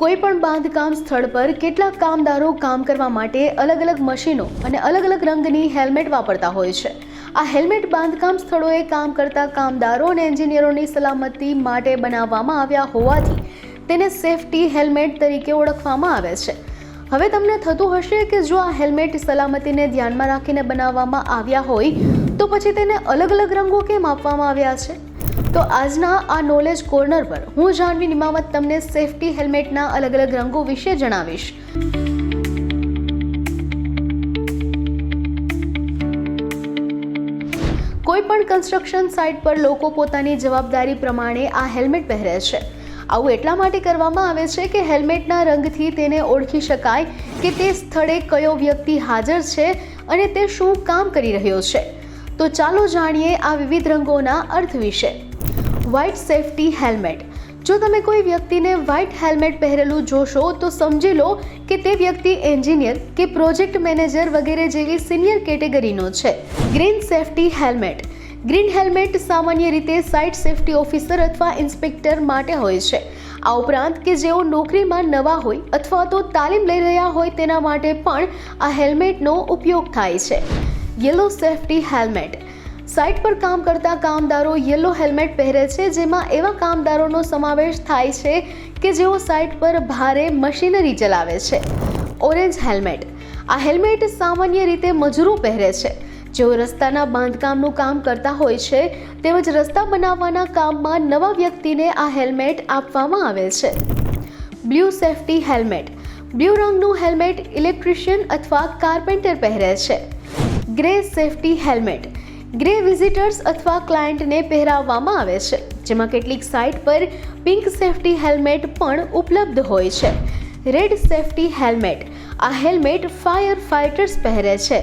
કોઈ પણ બાંધકામ સ્થળ પર કેટલાક કામદારો કામ કરવા માટે અલગ અલગ મશીનો અને અલગ અલગ રંગની હેલ્મેટ વાપરતા હોય છે. આ હેલ્મેટ બાંધકામ સ્થળોએ કામ કરતા કામદારો અને એન્જિનિયરોની સલામતી માટે બનાવવામાં આવ્યા હોવાથી તેને સેફટી હેલ્મેટ તરીકે ઓળખવામાં આવે છે. હવે તમને થતું હશે કે જો આ હેલ્મેટ સલામતીને ધ્યાનમાં રાખીને બનાવવામાં આવ્યા હોય તો પછી તેને અલગ અલગ રંગો કેમ આપવામાં આવ્યા છે? તો આજના આ નોલેજ કોર્નર પર હું જાનવી નિમાવત તમને સેફટી હેલ્મેટના અલગ અલગ રંગો વિશે જણાવીશ. કોઈ પણ કન્સ્ટ્રક્શન સાઇટ પર લોકો પોતાની જવાબદારી પ્રમાણે આ હેલ્મેટ પહેરે છે. આવું એટલા માટે કરવામાં આવે છે કે હેલ્મેટના રંગથી તેને ઓળખી શકાય કે તે સ્થળે કયો વ્યક્તિ હાજર છે અને તે શું કામ કરી રહ્યો છે. તો ચાલો જાણીએ આ વિવિધ રંગોના અર્થ વિશે. વ્હાઇટ સેફટી હેલ્મેટ જો તમે કોઈ વ્યક્તિને વ્હાઇટ હેલ્મેટ પહેરેલું જોશો, તો સમજી લો કે તે વ્યક્તિ એન્જિનિયર કે પ્રોજેક્ટ મેનેજર વગેરે જેવી સિનિયર કેટેગરીનો છે. Green safety helmet green helmet સામાન્ય રીતે સાઇટ સેફટી ઓફિસર અથવા ઇન્સ્પેક્ટર માટે હોય છે. આ ઉપરાંત કે જેઓ નોકરીમાં નવા હોય અથવા તો તાલીમ લઈ રહ્યા હોય તેના માટે પણ આ હેલ્મેટનો ઉપયોગ થાય છે. યલો સેફટી હેલ્મેટ સાઇટ પર કામ કરતા કામદારો યલો હેલ્મેટ પહેરે છે, જેમાં એવા કામદારોનો સમાવેશ થાય છે કે જેઓ સાઇટ પર ભારે મશીનરી ચલાવે છે. Orange helmet. આ હેલ્મેટ સામાન્ય રીતે મજૂરો પહેરે છે. જેઓ રસ્તાના બાંધકામનું કામ કરતા હોય છે, તેમજ રસ્તા બનાવવાના કામમાં નવા વ્યક્તિને આ હેલ્મેટ આપવામાં આવે છે. Blue safety helmet. બ્લુ રંગનું હેલ્મેટ ઇલેક્ટ્રિશિયન અથવા કાર્પેન્ટર પહેરે છે. Grey safety helmet. Grey visitors અથવા ક્લાયન્ટને પહેરાવવામાં આવે છે, જેમાં કેટલીક સાઇટ પર પિંક સેફ્ટી હેલ્મેટ પણ ઉપલબ્ધ હોય છે. રેડ સેફટી હેલ્મેટ આ હેલ્મેટ ફાયર ફાઇટર્સ પહેરે છે.